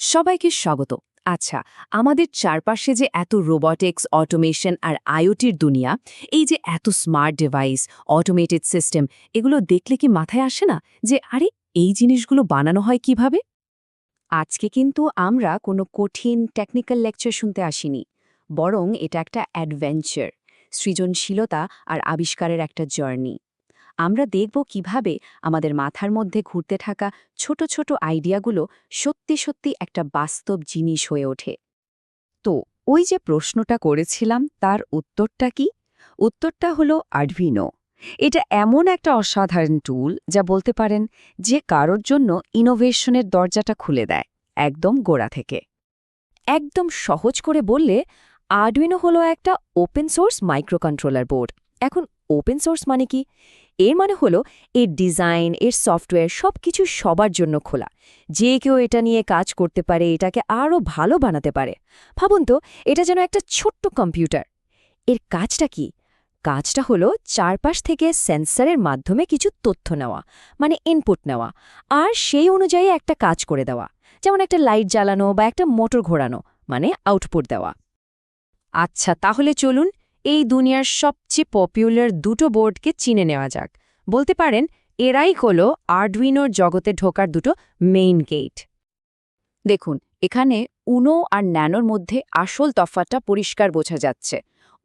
সবাইকে স্বাগত। আচ্ছা আমাদের চারপাশে যে এত রোবটিক্স অটোমেশন আর আইওটির দুনিয়া, এই যে এত স্মার্ট ডিভাইস অটোমেটেড সিস্টেম এগুলো দেখলে কি মাথায় আসে না যে, আরে, এই জিনিসগুলো বানানো হয় কীভাবে? আজকে কিন্তু আমরা কোনো কঠিন টেকনিক্যাল লেকচার শুনতে আসিনি। বরং এটা একটা অ্যাডভেঞ্চার সৃজনশীলতা আর আবিষ্কারের একটা জার্নি আমরা দেখব কীভাবে আমাদের মাথার মধ্যে ঘুরতে থাকা ছোট ছোট আইডিয়াগুলো সত্যি সত্যি একটা বাস্তব জিনিস হয়ে ওঠে। তো, ওই যে প্রশ্নটা করেছিলাম, তার উত্তরটা কি? উত্তরটা হলো আডভিনো এটা এমন একটা অসাধারণ টুল যা বলতে পারেন যে কারোর জন্য ইনোভেশনের দরজাটা খুলে দেয়, একদম গোড়া থেকে। একদম সহজ করে বললে আরডুইনো হলো একটা ওপেন সোর্স মাইক্রোকন্ট্রোলার বোর্ড এখন ওপেন সোর্স মানে কি? এর মানে হলো, এর ডিজাইন, এর সফটওয়্যার সব কিছু সবার জন্য খোলা। যে কেউ এটা নিয়ে কাজ করতে পারে, এটাকে আরও ভালো বানাতে পারে। ভাবুন তো, এটা যেন একটা ছোট্ট কম্পিউটার। এর কাজটা কি? কাজটা হলো চারপাশ থেকে সেন্সরের মাধ্যমে কিছু তথ্য নেওয়া মানে ইনপুট নেওয়া, আর সেই অনুযায়ী একটা কাজ করে দেওয়া। যেমন একটা লাইট জ্বালানো বা একটা মোটর ঘোরানো মানে আউটপুট দেওয়া। আচ্ছা তাহলে চলুন এই দুনিয়ার সবচেয়ে পপুলার দুটো বোর্ডকে চিনে নেওয়া যাক। বলতে পারেন, এরাই হল আর্ডুইনোর জগতে ঢোকার দুটো মেইন গেট দেখুন, এখানে উনো আর ন্যানোর মধ্যে আসল তফাতটা পরিষ্কার বোঝা যাচ্ছে।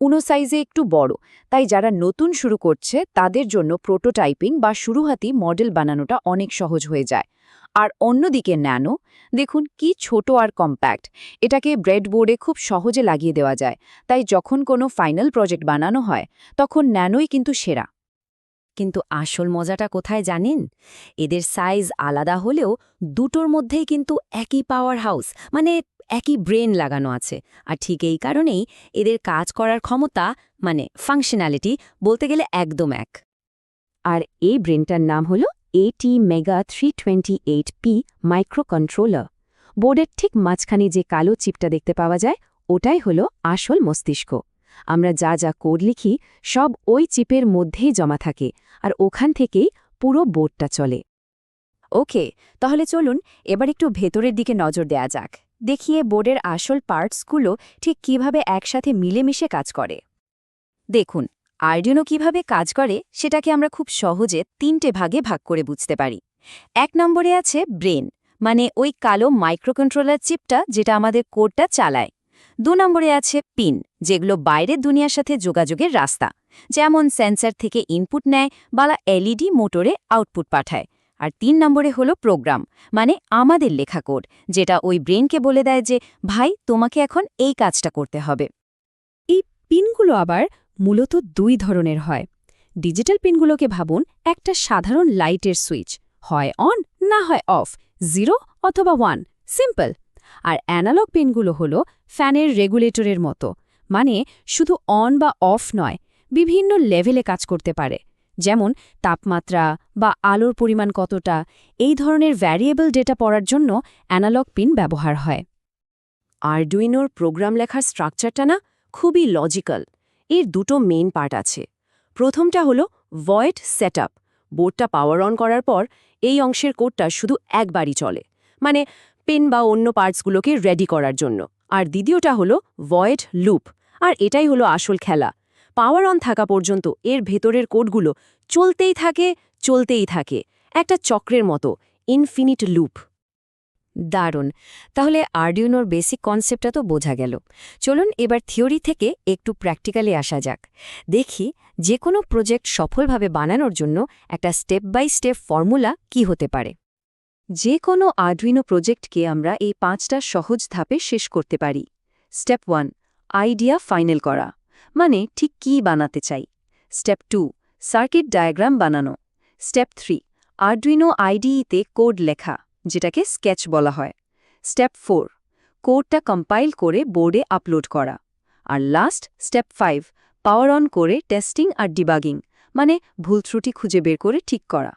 উনো সাইজে একটু বড়। তাই যারা নতুন শুরু করছে, তাদের জন্য প্রোটোটাইপিং বা শুরুহাতি মডেল বানানোটা অনেক সহজ হয়ে যায়। আর অন্যদিকে ন্যানো, দেখুন কি ছোট আর কম্প্যাক্ট। এটাকে ব্রেডবোর্ডে খুব সহজে লাগিয়ে দেওয়া যায়। তাই যখন কোনো ফাইনাল প্রজেক্ট বানানো হয়, তখন ন্যানোই কিন্তু সেরা। কিন্তু আসল মজাটা কোথায় জানেন? এদের সাইজ আলাদা হলেও দুটোর মধ্যেই কিন্তু একই পাওয়ার হাউস মানে একই ব্রেন লাগানো আছে। আর ঠিক এই কারণেই এদের কাজ করার ক্ষমতা মানে ফাংশনালিটি বলতে গেলে একদম এক। আর এই ব্রেনটার নাম হল এটি mega three twenty eight P microcontroller বোর্ডের ঠিক মাঝখানে যে কালো চিপটা দেখতে পাওয়া যায়, ওটাই হলো আসল মস্তিষ্ক। আমরা যা যা কোড লিখি, সব ওই চিপের মধ্যেই জমা থাকে, আর ওখান থেকেই পুরো বোর্ডটা চলে। ওকে, তাহলে চলুন এবার একটু ভেতরের দিকে নজর দেয়া যাক। দেখিয়ে বোর্ডের আসল পার্টসগুলো ঠিক কীভাবে একসাথে মিলেমিশে কাজ করে। দেখুন আর্ডিনো কীভাবে কাজ করে সেটাকে আমরা খুব সহজে তিনটে ভাগে ভাগ করে বুঝতে পারি। এক নম্বরে আছে ব্রেন মানে ওই কালো মাইক্রোকন্ট্রোলার চিপটা যেটা আমাদের কোডটা চালায়। দু নম্বরে আছে পিন, যেগুলো বাইরের দুনিয়ার সাথে যোগাযোগের রাস্তা। যেমন সেন্সর থেকে ইনপুট নেয়, বালা এলইডি মোটরে আউটপুট পাঠায়। আর তিন নম্বরে হলো প্রোগ্রাম মানে আমাদের লেখা কোড যেটা ওই ব্রেনকে বলে দেয় যে, ভাই, তোমাকে এখন এই কাজটা করতে হবে। এই পিনগুলো আবার মূলত দুই ধরনের হয়। ডিজিটাল পিনগুলোকে ভাবুন, একটা সাধারণ লাইটের সুইচ, হয় অন না হয় অফ, জিরো অথবা ওয়ান, সিম্পল। আর অ্যানালগ পিনগুলো হলো ফ্যানের রেগুলেটরের মতো মানে শুধু অন বা অফ নয়, বিভিন্ন লেভেলে কাজ করতে পারে। যেমন তাপমাত্রা বা আলোর পরিমাণ কতটা, এই ধরনের ভ্যারিয়েবল ডেটা পড়ার জন্য অ্যানালগ পিন ব্যবহার হয়। আরডুইনোর প্রোগ্রাম লেখার স্ট্রাকচারটা না খুবই লজিক্যাল এর দুটো মেইন পার্ট আছে। প্রথমটা হলো ভয়েড সেটআপ বোর্ডটা পাওয়ার অন করার পর এই অংশের কোডটা শুধু একবারই চলে মানে পেন বা অন্য পার্টসগুলোকে রেডি করার জন্য। আর দ্বিতীয়টা হলো ভয়েড লুপ আর এটাই হলো আসল খেলা। পাওয়ার অন থাকা পর্যন্ত এর ভেতরের কোডগুলো চলতেই থাকে চলতেই থাকে। একটা চক্রের মতো ইনফিনিট লুপ দারুণ। তাহলে আর্ডিউনোর বেসিক কনসেপ্টটা তো বোঝা গেল। চলুন এবার থিওরি থেকে একটু প্র্যাকটিক্যালি আসা যাক। দেখি যে কোনো প্রজেক্ট সফলভাবে বানানোর জন্য একটা স্টেপ বাই স্টেপ ফর্মুলা কি হতে পারে। যে কোনো আর্ডুইনো প্রজেক্টকে আমরা এই পাঁচটা সহজ ধাপে শেষ করতে পারি। স্টেপ ওয়ান আইডিয়া ফাইনাল করা। মানে ঠিক কী বানাতে চাই? স্টেপ টু, সার্কিট ডায়াগ্রাম বানানো। স্টেপ থ্রি, আর্ডুইনো আইডিইতে কোড লেখা, যেটাকে স্কেচ বলা হয়। স্টেপ ফোর, কোডটা কম্পাইল করে বোর্ডে আপলোড করা। আর last, step five, power on করে টেস্টিং আর ডিবাগিং মানে ভুল ত্রুটি খুঁজে বের করে ঠিক করা।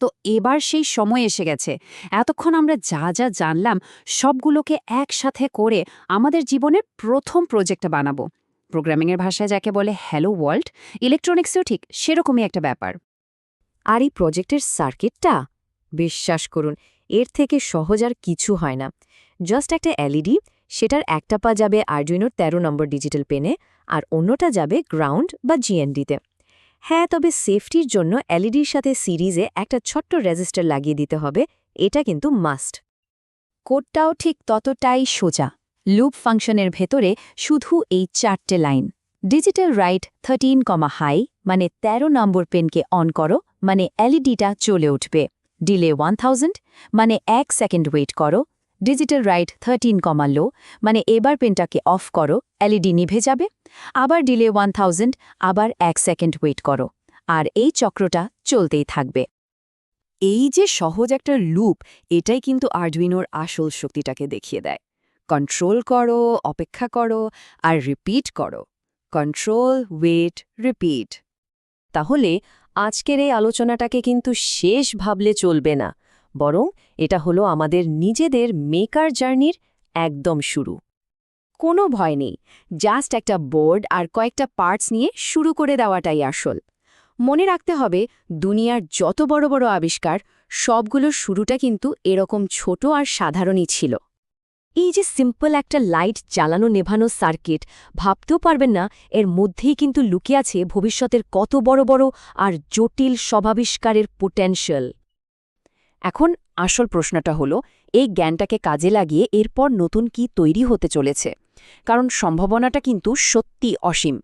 তো এবার সেই সময় এসে গেছে। এতক্ষণ আমরা যা যা জানলাম, সবগুলোকে একসাথে করে আমাদের জীবনের প্রথম প্রজেক্টটা বানাবো। প্রোগ্রামিংয়ের ভাষায় যাকে বলে হ্যালো ওয়ার্ল্ড ইলেকট্রনিক্সেও ঠিক সেরকমই একটা ব্যাপার। আর এই প্রজেক্টের সার্কিটটা বিশ্বাস করুন, এর থেকে সহজ আর কিছু হয় না। জাস্ট একটা এলইডি সেটার একটা পা যাবে আর্ডুইনোর ১৩ নম্বর ডিজিটাল পেনে আর অন্যটা যাবে গ্রাউন্ড বা জিএনডিতে হ্যাঁ তবে সেফটির জন্য এলইডির সাথে সিরিজে একটা ছোট্ট রেজিস্টার লাগিয়ে দিতে হবে, এটা কিন্তু মাস্ট কোডটাও ঠিক ততটাই সোজা। লুপ ফাংশনের ভেতরে শুধু এই চারটে line. Digital write thirteen comma high মানে ১৩ নম্বর পেনকে অন করো মানে এলইডিটা চলে উঠবে। ডিলে ওয়ান মানে এক সেকেন্ড ওয়েট করো। Digital write thirteen comma low মানে এবার পেনটাকে অফ করো, এলইডি নিভে যাবে। আবার ডিলে ওয়ান আবার এক সেকেন্ড ওয়েট করো। আর এই চক্রটা চলতেই থাকবে। এই যে সহজ একটা লুপ, এটাই কিন্তু আর্ডুইনোর আসল শক্তিটাকে দেখিয়ে দেয়। কন্ট্রোল করো, অপেক্ষা করো আর রিপিট করো। কন্ট্রোল ওয়েট রিপিট তাহলে আজকের এই আলোচনাটাকে কিন্তু শেষ ভাবলে চলবে না, বরং এটা হলো আমাদের নিজেদের মেকার জার্নির একদম শুরু। কোনো ভয় নেই জাস্ট একটা বোর্ড আর কয়েকটা পার্টস নিয়ে শুরু করে দেওয়াটাই আসল। মনে রাখতে হবে, দুনিয়ার যত বড় বড় আবিষ্কার, সবগুলোর শুরুটা কিন্তু এরকম ছোট আর সাধারণই ছিল। এই যে সিম্পল একটা লাইট জ্বালানো নেভানো সার্কিট ভাবতেও পারবেন না, এর মধ্যেই কিন্তু লুকিয়ে আছে ভবিষ্যতের কত বড় বড় আর জটিল স্বভাবিষ্কারের পোটেনশিয়াল এখন আসল প্রশ্নটা হলো, এই জ্ঞানটাকে কাজে লাগিয়ে এরপর নতুন কি তৈরি হতে চলেছে? কারণ সম্ভাবনাটা কিন্তু সত্যি অসীম।